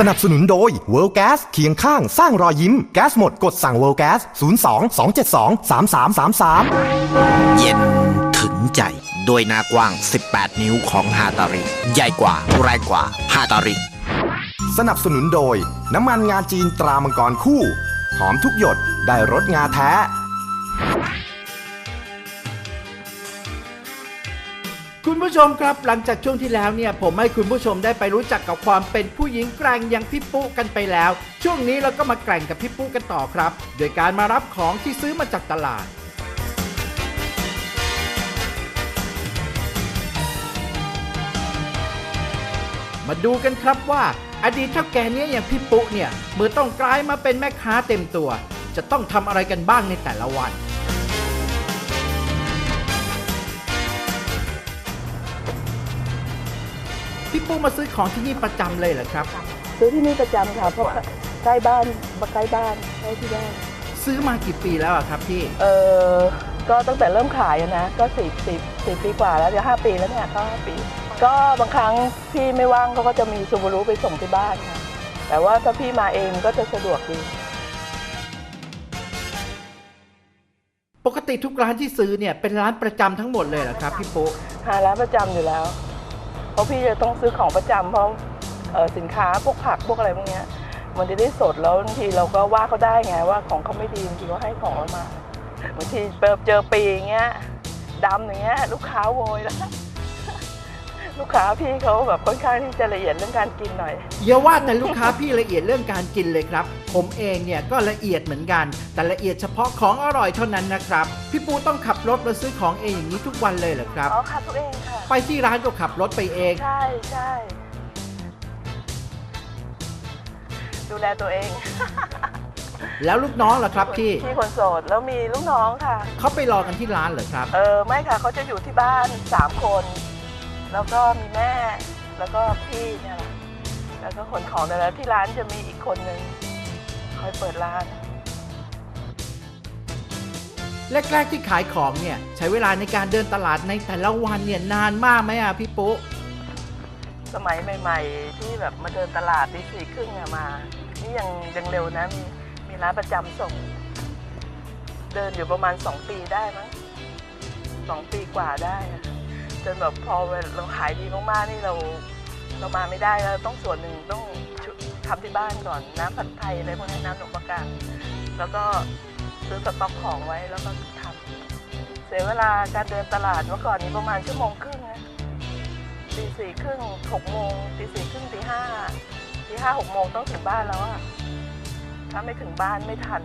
สนับสนุนโดย World Gas เคียงข้างสร้างรอยยิ้มแก๊สหมดกดสั่ง World Gas 02 272 3333 เย็นถึงใจ โดยหน้ากว้าง 18 นิ้วของฮาตาริ ใหญ่กว่าแรงกว่าฮาตาริ สนับสนุนโดย น้ำมันงาจีนตรามังกรคู่ หอมทุกหยดได้รสงาแท้ ผู้ชมครับ หลังจากช่วงที่แล้วเนี่ยผมให้คุณผู้ชมได้ไปรู้จักกับความเป็นผู้หญิงแกร่งอย่างพี่ปุ๊กันไปแล้ว ช่วงนี้เราก็มาแกร่งกับพี่ปุ๊กันต่อครับ โดยการมารับของที่ซื้อมาจากตลาด มาดูกันครับว่า อดีตเท่าแก่เนี้ยอย่างพี่ปุ๊เนี่ยเมื่อต้องกลายมาเป็นแม่ค้าเต็มตัว จะต้องทำอะไรกันบ้างในแต่ละวัน พี่ปุ๊มาซื้อของที่นี่ประจำเลยเหรอครับ ซื้อที่นี่ประจำค่ะ เพราะใกล้บ้านใกล้บ้านใกล้ที่บ้านซื้อมากี่ปีแล้วอะครับพี่ เออก็ตั้งแต่เริ่มขายอะนะ ก็สี่สิบสี่ปีกว่าแล้วเดี๋ยวห้าปีแล้วเนี่ยก็ห้าปี ก็บางครั้งพี่ไม่ว่างเขาก็จะมีซูบารุไปส่งที่บ้านค่ะแต่ว่าถ้าพี่มาเองก็จะสะดวกดี ปกติทุกร้านที่ซื้อเนี่ยเป็นร้านประจำทั้งหมดเลยเหรอครับพี่ปุ๊ หาร้านประจำอยู่แล้ว เพราะพี่จะต้องซื้อของประจำเพราะสินค้าพวกผักพวกอะไรพวกเนี้ยมันจะได้สดแล้วบางทีเราก็ว่าเขาได้ไงว่าของเขาไม่ดีบางทีก็ให้ของเรามาบางทีเปิดเจอปีอย่างเงี้ยดำอย่างเงี้ยลูกค้าโวยแล้ว ลูกค้าพี่เขาแบบค่อนข้างที่จะละเอียดเรื่องการกินหน่อย อย่าว่าแต่ลูกค้าพี่ละเอียดเรื่องการกินเลยครับ ผมเองเนี่ยก็ละเอียดเหมือนกัน แต่ละเอียดเฉพาะของอร่อยเท่านั้นนะครับ พี่ปูต้องขับรถมาซื้อของเองอย่างนี้ทุกวันเลยเหรอครับ อ๋อค่ะตัวเองค่ะ ไปที่ร้านก็ขับรถไปเอง ใช่ใช่ดูแลตัวเองแล้วลูกน้องล่ะครับพี่ พี่คนโสดแล้วมีลูกน้องค่ะ เขาไปรอกันที่ร้านเหรอครับ เออไม่ค่ะเขาจะอยู่ที่บ้านสามคน แล้วก็มีแม่ แล้วก็พี่เนี่ยแหละแล้วก็ขนของแต่แล้วที่ร้านจะมีอีกคนนึงคอยเปิดร้าน แรกๆที่ขายของเนี่ยใช้เวลาในการเดินตลาดในแต่ละวันเนี่ยนานมากไหมอะพี่ปุ๊สมัยใหม่ ๆ ที่แบบมาเดินตลาดตีสี่ครึ่งอะมา นี่ยังยังเร็วนะมีมีร้านประจำส่ง เดินอยู่ประมาณสองปีได้มั้งสองปีกว่าได้อะ จนแบบพอเราขายดีมากๆนี่เราเรามาไม่ได้แล้วต้องส่วนหนึ่งต้องทำที่บ้านก่อนน้ำผัดไทยอะไรพวกนี้น้ำหนมประกาศแล้วก็ซื้อสต็อกของไว้แล้วก็ทำเสียเวลาการเดินตลาดเมื่อก่อนนี้ประมาณชั่วโมงครึ่งนะตีสี่ครึ่งหกโมงตีสี่ครึ่งตีห้าตีห้าหกโมงต้องถึงบ้านแล้วอะถ้าไม่ถึงบ้านไม่ทัน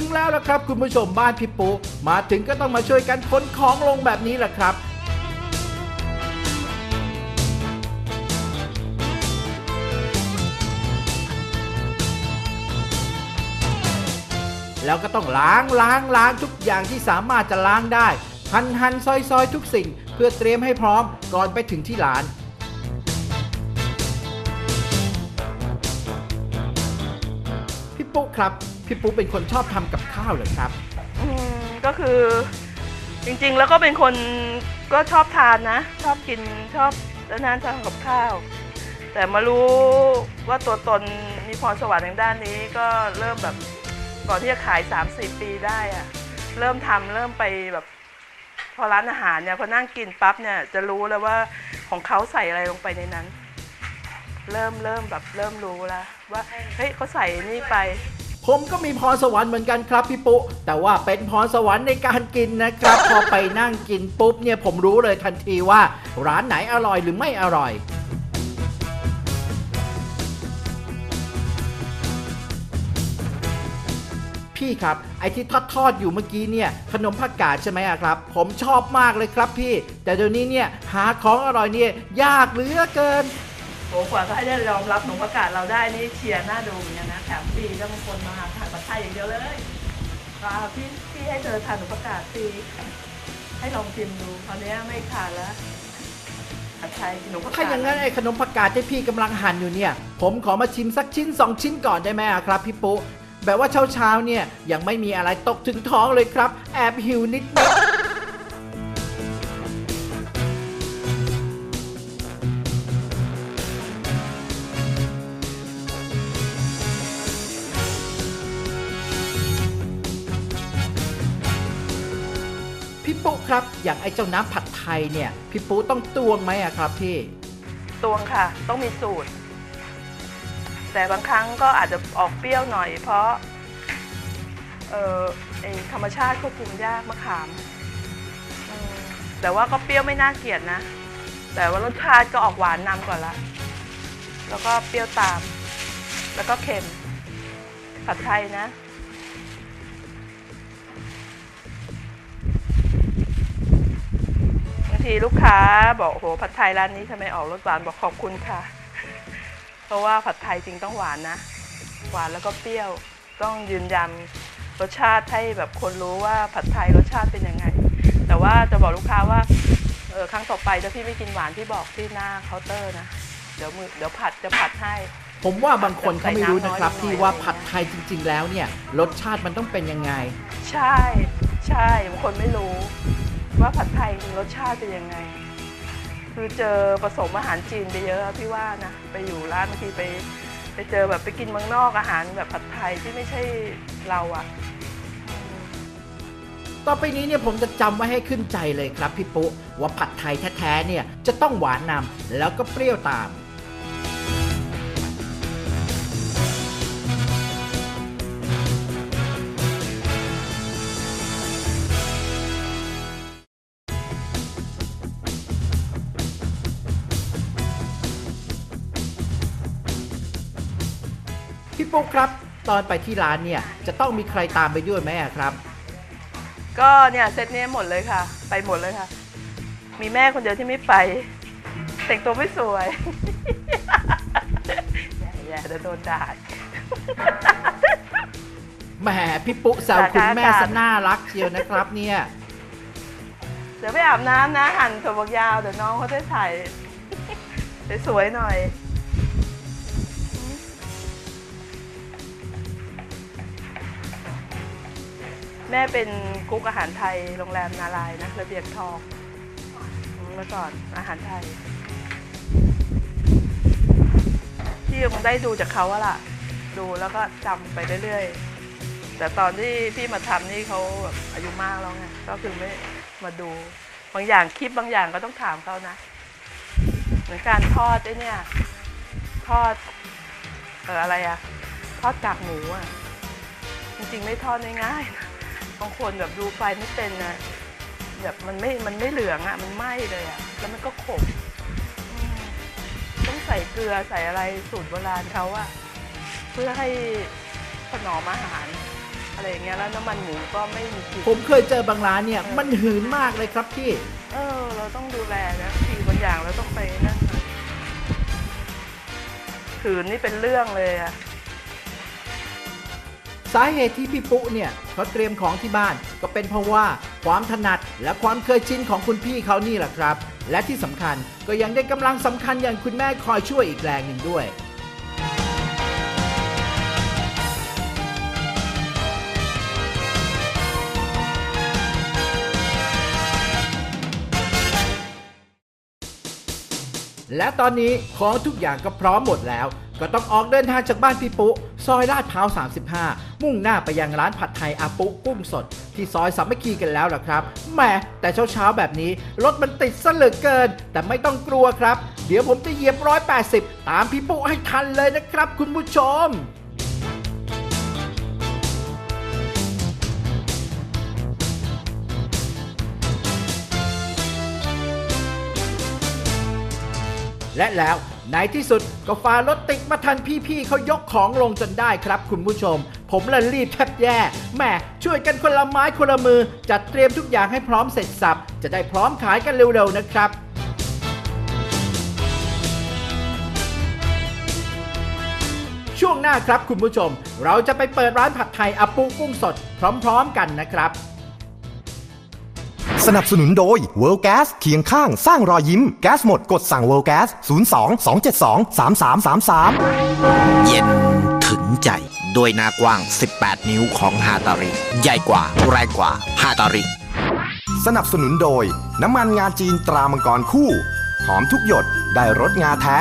งแล้วละครับ คุณผู้ชมบ้านพี่ปุ๊มาถึงก็ต้องมาช่วยกันขนของลงแบบนี้แหละครับแล้วก็ต้องล้างล้างล้างทุกอย่างที่สามารถจะล้างได้ หันหันซอยซอยทุกสิ่ง เพื่อเตรียมให้พร้อมก่อนไปถึงที่ร้าน ปุ๊ครับ พี่ปุ๊เป็นคนชอบทำกับข้าวเหรอครับ อืมก็คือจริงๆ แล้วก็เป็นคนก็ชอบทานนะ ชอบกินชอบแล้วนานทำกับข้าว แต่มารู้ว่าตัวตนมีพรสวรรค์ทางด้านนี้ก็เริ่มแบบก่อนที่จะขาย30ปีได้อะเริ่มทำเริ่มไปแบบ พอร้านอาหารเนี่ยพอนั่งกินปั๊บเนี่ยจะรู้แล้วว่าของเขาใส่อะไรลงไปในนั้น เริ่มเริ่มแบบเริ่มรู้แล้วว่าเฮ้ยเขาใส่นี่ไป ผมก็มีพรสวรรค์เหมือนกันครับพี่ปุ๊แต่ว่าเป็นพรสวรรค์ในการกินนะครับ พอไปนั่งกินปุ๊บเนี่ยผมรู้เลยทันทีว่า ร้านไหนอร่อยหรือไม่อร่อยพี่ครับไอที่ทอดทอดอยู่เมื่อกี้เนี่ยขนมผักกาดใช่ไหมอะครับ ผมชอบมากเลยครับพี่ แต่เดี๋ยวนี้เนี่ยหาของอร่อยเนี่ยยากเหลือเกิน โอ้กว่าเขาจะยอมรับหนูประกาศเราได้นี่เชียร์หน้าดูเหมือนกันนะแถมฟรีแล้วบางคนมาทานผัดไทยอย่างเดียวเลยอ่าพี่พี่ให้เธอทานหนูประกาศฟรีให้ลองชิมดูคราวนี้ไม่ขาดแล้วอผัดไทยหนูผักกดถ้าอย่างนั้นไอ้ขนมผักกาดที่พี่กำลังหั่นอยู่เนี่ย ผมขอมาชิมสักชิ้น2ชิ้นก่อนได้ไหมอะครับพี่ปุ๊แบบว่าเช้าๆเนี่ยยังไม่มีอะไรตกถึงท้องเลยครับ แอบหิวนิดนิด ครับ อย่างไอ้เจ้าน้ำผัดไทยเนี่ย พี่ปุ๊ต้องตวงไหมอะครับพี่ ตวงค่ะ ต้องมีสูตร แต่บางครั้งก็อาจจะออกเปรี้ยวหน่อย เพราะ เออไอธรรมชาติควบคุมยากมะขามอืมแต่ว่าก็เปรี้ยวไม่น่าเกลียดนะ แต่ว่ารสชาติก็ออกหวานนำก่อนละ แล้วก็เปรี้ยวตาม แล้วก็เค็มผัดไทยนะ ทีลูกค้า บอกโอ้โหผัดไทยร้านนี้ทำไมออกรสหวานบอกขอบคุณค่ะ เพราะว่าผัดไทยจริงต้องหวานนะ หวานแล้วก็เปรี้ยวต้องยืนยันรสชาติให้แบบคนรู้ว่าผัดไทยรสชาติเป็นยังไง แต่ว่าจะบอกลูกค้าว่าเออครั้งต่อไปถ้าพี่ไม่กินหวานที่บอกที่หน้าเคาน์เตอร์นะเดี๋ยวมือเดี๋ยวผัดจะผัดให้ ผมว่าบางคนเขาไม่รู้นะครับใส่น้ำน้อยที่ว่าผัดไทยจริง ๆ แล้วเนี่ยรสชาติมันต้องเป็นยังไง ใช่ ใช่บางคนไม่รู้ ว่าผัดไทยรสชาติเป็นยังไง คือเจอผสมอาหารจีนไปเยอะพี่ว่านะไปอยู่ร้านบางทีไป ไปเจอแบบไปกินเมืองนอกอาหารแบบผัดไทยที่ไม่ใช่เราอะต่อไปนี้เนี่ยผมจะจำไว้ให้ขึ้นใจเลยครับพี่ปุ๊ว่าผัดไทยแท้ๆเนี่ยจะต้องหวานนำแล้วก็เปรี้ยวตาม พี่ปุ๊ครับ ตอนไปที่ร้านเนี่ยจะต้องมีใครตามไปด้วยไหมอะครับ ก็เนี่ยเซตเนี้ยหมดเลยค่ะ ไปหมดเลยค่ะ มีแม่คนเดียวที่ไม่ไป แต่งตัวไม่สวยแย่ๆเดี๋ยวโดนด่าแหมพี่ปุ๊แซวคุณแม่สถานการณ์ซะน่ารักเชียวนะครับเนี่ยเดี๋ยวไปอาบน้ำนะหั่นถั่วฝักยาวเดี๋ยวน้องเขาจะถ่ายสวยๆหน่อย แม่เป็นกุ๊กอาหารไทยโรงแรมนารายนะระเบียงทองมเมื่อก่อนอาหารไทย ที่ยังได้ดูจากเขาอะล่ะ ดูแล้วก็จำไปเรื่อยๆ แต่ตอนที่พี่มาทำนี่เขาแบบอายุมากแล้วไงก็คือไม่มาดู บางอย่างคลิปบางอย่างก็ต้องถามเขานะ เหมือนการทอดไอ้เนี่ยทอดเอออะไรอะทอดกากหมูอะจริงๆ ไม่ทอดง่ายๆนะางคนแบบดูไฟไม่เป็นนะแบบมันไม่ มันไม่เหลืองอะมันไหม้เลยอะแล้วมันก็ขมอืมต้องใส่เกลือใส่อะไรสูตรโบราณเขาอะเพื่อให้ถนอมอาหาร อะไรอย่างเงี้ยแล้วน้ำมันหมูก็ไม่มีกลิ่นผมเคยเจอบางร้านเนี่ย มันหืนมากเลยครับพี่ เออ เราต้องดูแลนะทีบางอย่างเราต้องไปนั่นนะถืนนี่เป็นเรื่องเลยอะ สาเหตุที่พี่ปุ๊เนี่ยเขาเตรียมของที่บ้าน ก็เป็นเพราะว่าความถนัดและความเคยชินของคุณพี่เขานี่แหละครับ และที่สำคัญก็ยังได้กำลังสำคัญอย่างคุณแม่คอยช่วยอีกแรงหนึ่งด้วยและตอนนี้ของทุกอย่างก็พร้อมหมดแล้ว ก็ต้องออกเดินทางจากบ้านพี่ปุ๊ ซอยลาดพร้าว 35 มุ่งหน้าไปยังร้านผัดไทยอาปุกุ้งสด ที่ซอยสามัคคีกันแล้วล่ะครับแหมแต่เช้าๆแบบนี้ รถมันติดซะเหลือเกิน แต่ไม่ต้องกลัวครับ เดี๋ยวผมจะเหยียบ 180 ตามพี่ปุ๊ให้ทันเลยนะครับ คุณผู้ชมและแล้ว ในที่สุดก็ฝ่ารถติดมาทันพี่ๆเขายกของลงจนได้ครับคุณผู้ชม ผมละรีบแทบแย่แหม่ช่วยกันคนละไม้คนละมือ จัดเตรียมทุกอย่างให้พร้อมเสร็จสับ จะได้พร้อมขายกันเร็วๆนะครับช่วงหน้าครับคุณผู้ชม เราจะไปเปิดร้านผัดไทยอปูกุ้งสด พร้อม ๆ กันนะครับ สนับสนุนโดย World Gas เคียงข้างสร้างรอยยิ้ม แก๊สหมดกดสั่ง World Gas 02 272 3333 เย็นถึงใจด้วยหน้ากว้าง 18 นิ้วของฮาตาริ ใหญ่กว่า แรงกว่าฮาตาริ สนับสนุนโดย น้ำมันงาจีนตรามังกรคู่ หอมทุกหยดได้รสงาแท้